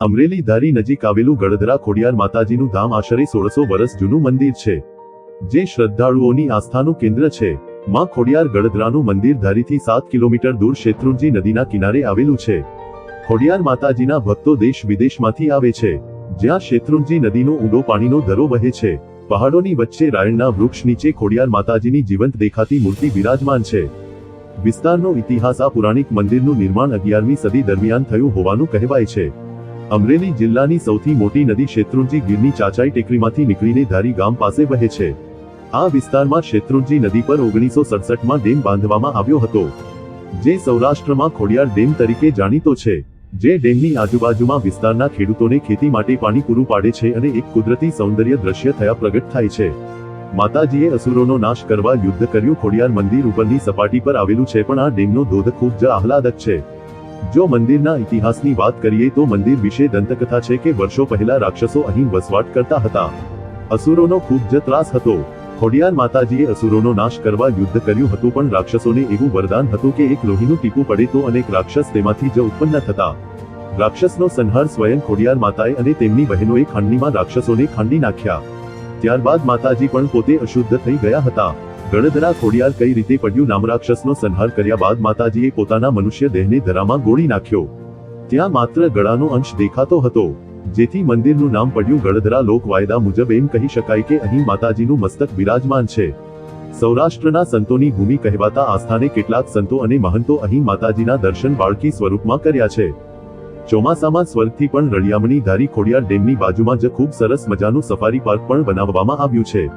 અમરેલી ધારી નજીક આવેલું ગળદરા ખોડિયાર માતાજીનું ધામ આશરે સોળસો વર્ષ જૂનું મંદિર છે, જે શ્રદ્ધાળુઓની આસ્થાનું કેન્દ્ર છે. માં ખોડિયાર ગળદરાનું મંદિર ધારીથી સાત કિલોમીટર દૂર શેત્રુંજી નદીના કિનારે આવેલું છે. ખોડિયાર માતાજીના ભક્તો દેશ વિદેશમાંથી આવે છે, જ્યાં શેત્રુંજી નદીનો ઊંડો પાણીનો ધરો વહે છે. પહાડોની વચ્ચે રાયણના વૃક્ષ નીચે ખોડિયાર માતાજીની જીવંત દેખાતી મૂર્તિ બિરાજમાન છે. વિસ્તારનો ઇતિહાસ આ પુરાણિક મંદિરનું નિર્માણ અગિયારમી સદી દરમિયાન થયું હોવાનું કહેવાય છે. અમરેલી જિલ્લાની સૌથી મોટી નદી શેત્રુંજી ગીરની ચાચાઈ ટેકરીમાંથી નીકળીને ધારી ગામ પાસે વહે છે. આ વિસ્તારમાં શેત્રુંજી નદી પર ઓગણીસો સડસઠમાં ડેમ બાંધવામાં આવ્યો હતો. જે સૌરાષ્ટ્રમાં ખોડિયાર ડેમ તરીકે જાણીતો છે. જે ડેમની આજુબાજુમાં વિસ્તારના ખેડૂતોને ખેતી માટે પાણી પૂરું પાડે છે અને એક કુદરતી સૌંદર્ય દ્રશ્ય થયા પ્રગટ થાય છે. માતાજીએ અસુરોનો નાશ કરવા યુદ્ધ કર્યું ખોડિયાર મંદિર ઉપરની સપાટી પર આવેલું છે પણ આ ડેમનો ધોધ ખૂબ જ આહલાદક છે. જો મંદિરના ઇતિહાસની વાત કરીએ તો મંદિર વિશે દંતકથા છે કે વર્ષો પહેલા રાક્ષસો અહીં વસવાટ કરતા હતા. અસુરોનો ખૂબ જ ત્રાસ હતો. ખોડિયાર માતાજીએ અસુરોનો નાશ કરવા યુદ્ધ કર્યું હતું પણ રાક્ષસોને એવું વરદાન હતું કે એક લોહીનું ટીપું પડે તો અનેક રાક્ષસ તેમાંથી જ ઉત્પન્ન થતા. રાક્ષસનો સંહાર સ્વયં ખોડિયાર માતાએ અને તેમની બહેનોએ ખાંડણીમાં રાક્ષસોને ખાંડી નાખ્યા. ત્યારબાદ માતાજી પણ પોતે અશુદ્ધ થઈ ગયા હતા. ગળધરા ખોડિયાર કઈ રીતે પડ્યું નામરાક્ષસનો સંહાર કર્યા બાદ માતાજીએ પોતાના મનુષ્ય દેહને ધરામાં ગોળી નાખ્યો. ત્યાં માત્ર ગળાનો અંશ દેખાતો હતો, જેથી મંદિરનું નામ પડ્યું ગળધરા લોક વાયદા મુજબ એમ કહી શકાય કે અહીં માતાજીનું મસ્તક બિરાજમાન છે. સૌરાષ્ટ્રના સંતોની ભૂમિ કહેવાતા આસ્થાને કેટલાક સંતો અને મહંતો અહીં માતાજીના દર્શન બાળકી સ્વરૂપમાં કર્યા છે. ચોમાસામાં સ્વર્ગથી પણ રળિયામણી ધારી ખોડિયાર ડેમની બાજુમાં જ ખૂબ સરસ મજાનું સફારી પાર્ક પણ બનાવવામાં આવ્યું છે.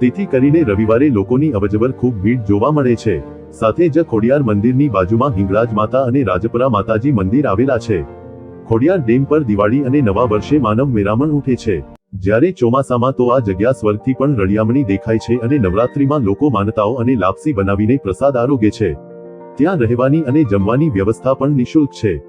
તેથી કરીને રવિવારે લોકોની અવજવર ખૂબ ભીડ જોવા મળે છે. સાથે જ ખોડિયાર મંદિરની બાજુમાં હિંગળાજ માતા અને રાજપુરા માતાજી મંદિર આવેલા છે. ખોડિયાર ડેમ પર દિવાળી અને નવા વર્ષે માનવ મેરામણ ઉઠે છે. જ્યારે ચોમાસામાં તો આ જગ્યા સ્વર્ગથી પણ રળિયામણી દેખાય છે અને નવરાત્રીમાં લોકો માનતાઓ અને લાપસી બનાવીને પ્રસાદ આરોગે છે. ત્યાં રહેવાની અને જમવાની વ્યવસ્થા પણ નિઃશુલ્ક છે.